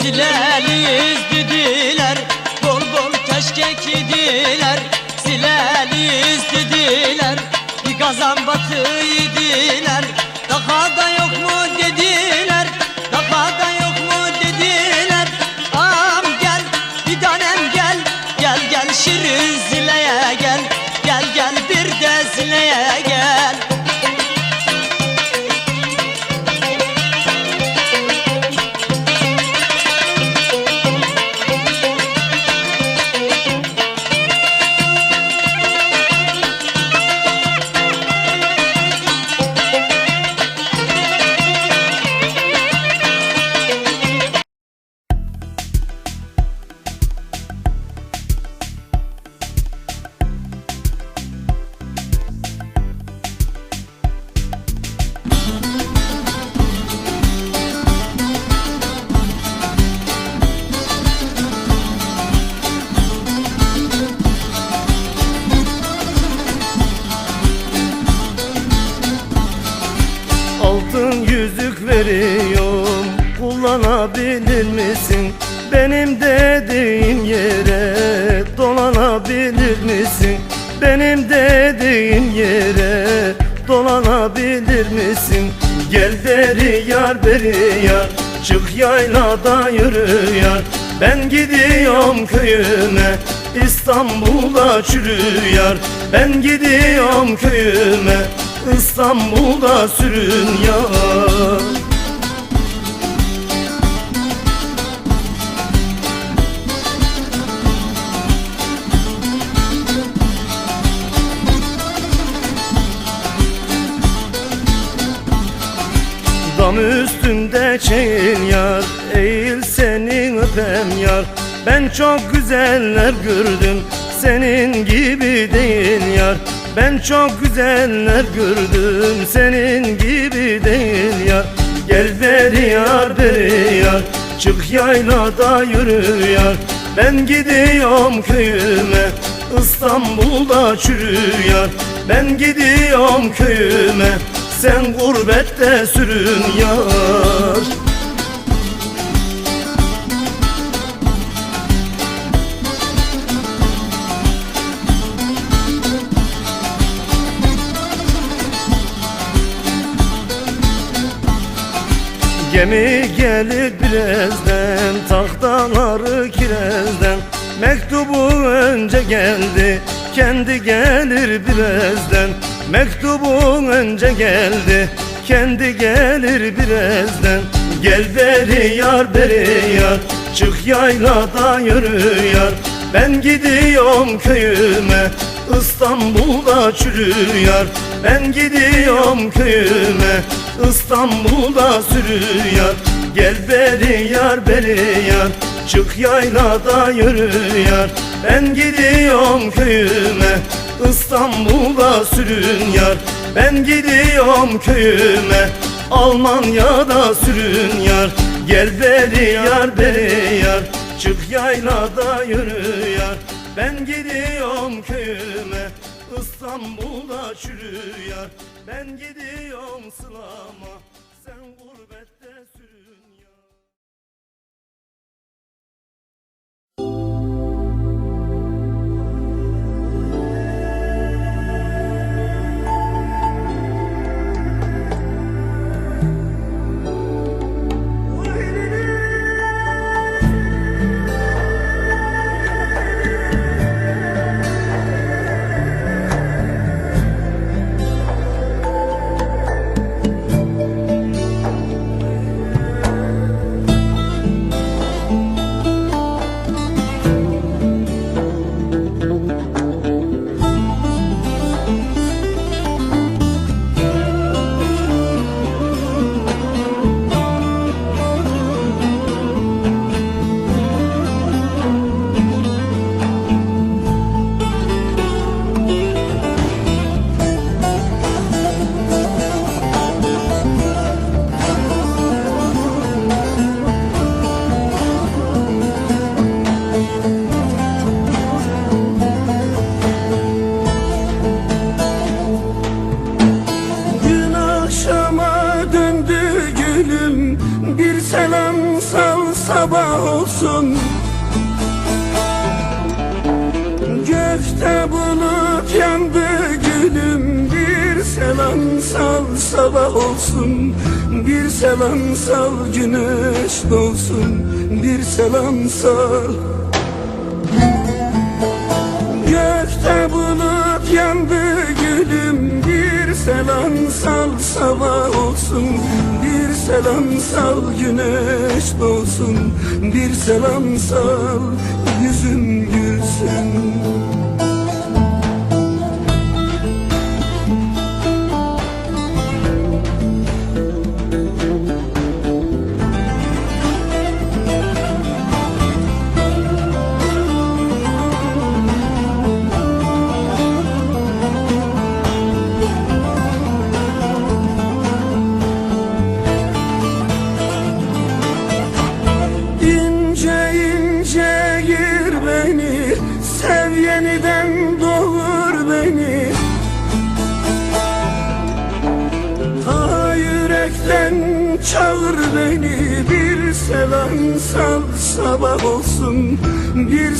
Sileliyiz keşkek yediler Sileliyiz dediler Bir kazan batı yediler Daha da Kullanabilir misin? Benim dediğim yere Dolanabilir misin? Benim dediğim yere Dolanabilir misin? Gel beri yar beri yar Çık yaylada yürü yar Ben gidiyorum köyüme İstanbul'a çürü yar Ben gidiyorum köyüme İstanbul'da sürün yar Dam üstünde çeyin yar Eğil senin öpem yar. Ben çok güzeller gördüm Senin gibi değil yar. Ben çok güzeller gördüm Senin gibi değil yar. Gel beri yar beri yar Çık yaylada yürü yar. Ben gidiyorum köyüme İstanbul'da çürü yar. Ben gidiyorum köyüme Sen gurbette sürün yar. Gemi gelir birazdan Tahtaları kirezden Mektubu önce geldi Kendi gelir birazdan Mektubu önce geldi Kendi gelir birazdan. Gel beri yar beri yar Çık yaylada yürü yar. Ben gidiyorum köyüme İstanbul'da çürü yar. Ben gidiyorum köyüme İstanbul'da sürü yar. Gel beri yar beri yar Çık yaylada yürü yar. Ben gidiyorum köyüme İstanbul'da sürün yar. Ben gidiyorum köyüme Almanya'da sürün yar. Gel beri yar beri yar. Çık yaylada yürü yar. Ben gidiyorum köyüme İstanbul'da çürü yar. Ben gidiyorum sılama Sen gurbette olsun. Gökte bulut yandı gülüm Bir selam sal sabah olsun. Bir selam sal güneş doğsun. Bir selam sal. Gökte bulut yandı gülüm Bir selam sal sabah olsun selam sal güneş doğsun. Bir selam sal yüzüm gülsün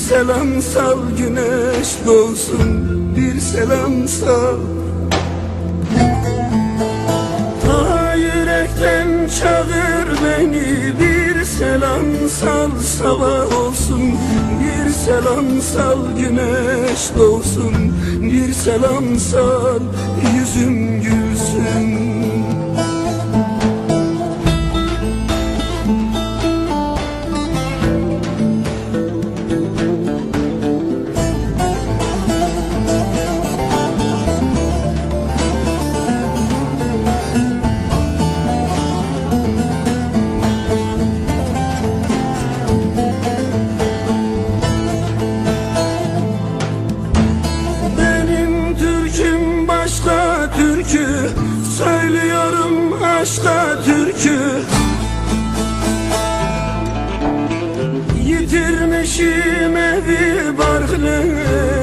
selam sal güneş doğsun. Bir selam sal. Ta yürekten çağır beni. Bir selam sal sabah olsun. Bir selam sal güneş doğsun. Bir selam sal yüzüm gülsün Yitirmişim evi barklı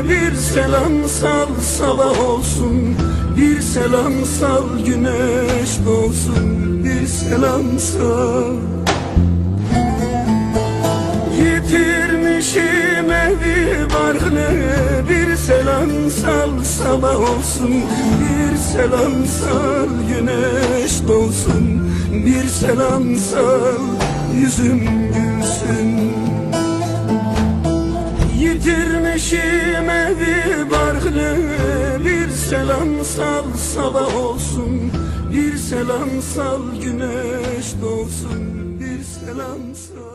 Bir selam sal sabah olsun. Bir selam sal güneş doğsun. Bir selam sal. Yitirmişim evi barkını Bir selam sal sabah olsun. Bir selam sal güneş doğsun. Bir selam sal yüzüm gülsün Yitirmişim evi barkını Bir selam sal sabah olsun. Bir selam sal güneş doğsun. Bir selam sal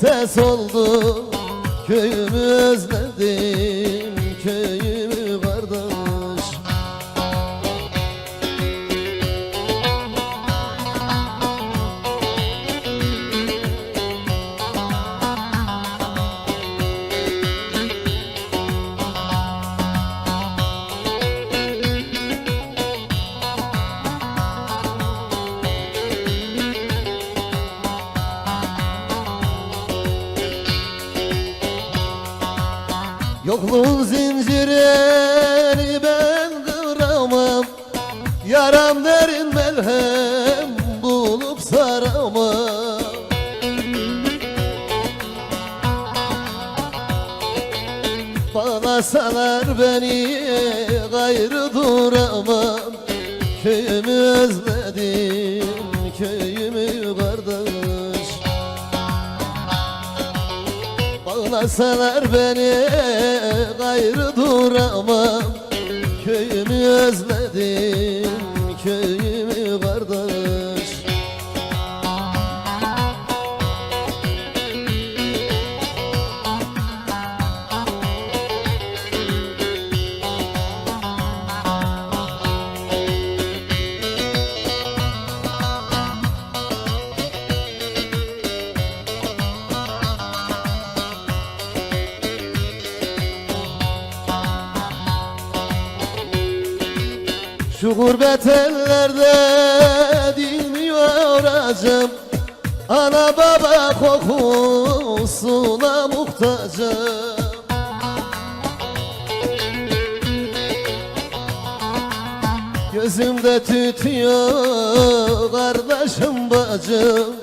gurbete soldu Köyümü özledim, köyümü Yokluğun zincirini ben kıramam. Yaram derin melhem bulup saramam. Bağlasalar beni gayrı duramam. Köyümü özledim köyümü Bağlasalar beni gayrı duramam. Köyümü özledim köyümü gurbet ellerde dinmiyor acım. Ana baba kokusuna muhtacım. Gözümde tütüyor kardeşim bacım.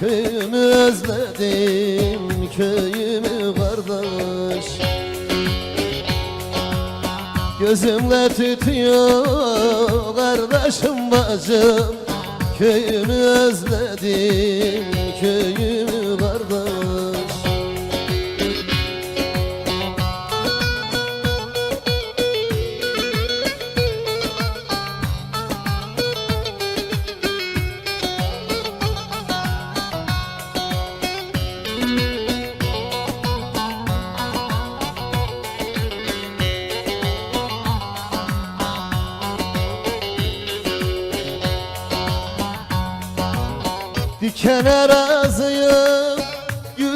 Köyümü özledim köyümü kardeş Gözümle tütüyor kardeşim bacım. Köyümü özledim köyümü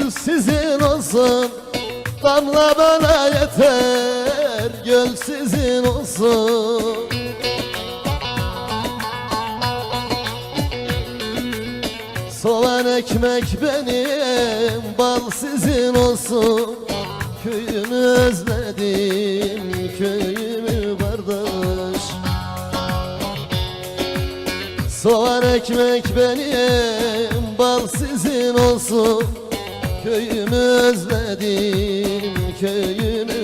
Gül sizin olsun Damla bana yeter. Göl sizin olsun. Soğan ekmek benim Bal sizin olsun. Köyümü özledim Köyümü kardeş Soğan ekmek benim, bal sizin olsun Köyümü özledim, köyümü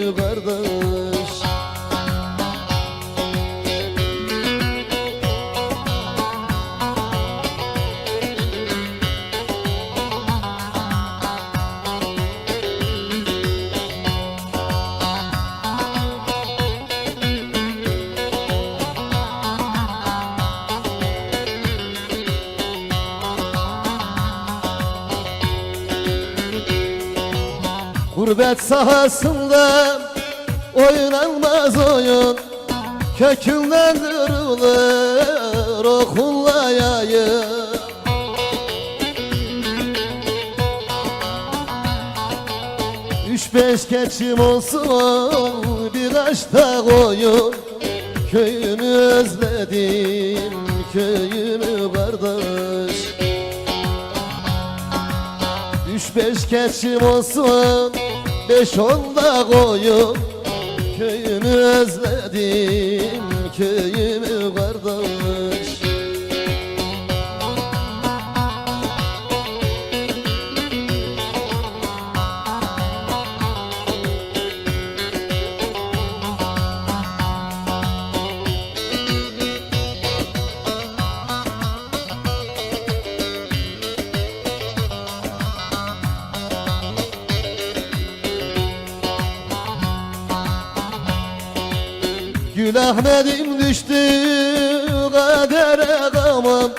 Gurbet sahasında oynanmaz oyun. Kökünden kırılır okunla yayın Üç beş keçim olsun birkaç da koyun. Köyümü özledim köyümü kardeş. Üç beş keçim olsun Beş on da koyun Köyümü özledim Köyümü Gül Ahmet'im düştü kadere gamım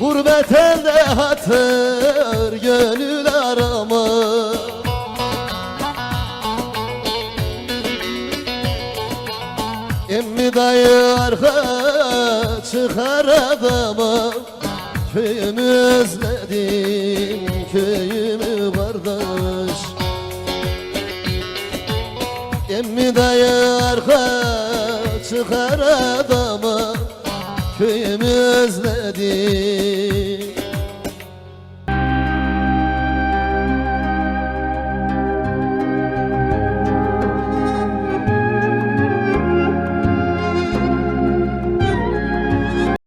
Gurbet elde hatır gönül aramı Emmi dayı arka çıkar adama. Köyümü özledim